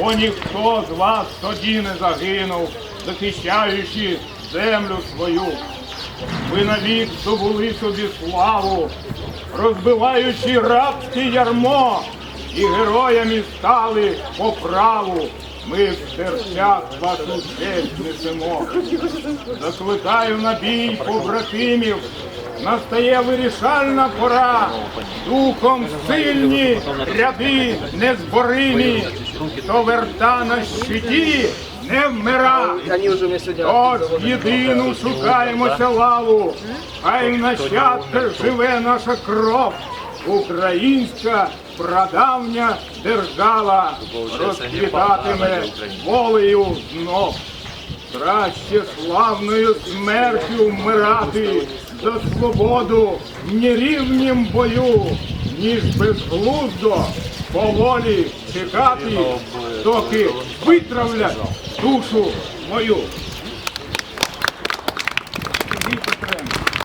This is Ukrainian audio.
бо ніхто з вас тоді не загинув, захищаючи землю свою. Ви навік здобули собі славу, розбиваючи рабське ярмо, і героями стали по праву. Ми в серцях вашу честь несемо. Закликаю на бій побратимів, настає вирішальна пора. Духом сильні, ряди незборимі, хто верта на щиті, не вмира. От єдину шукаємося лаву, хай в нащадках живе наша кров, українська прадавня держава. Розквітатиме волею знов. Краще славною смертю вмирати. За свободу в нерівнім бою, ніж безглуздо поволі чекати, доки витравлять душу мою.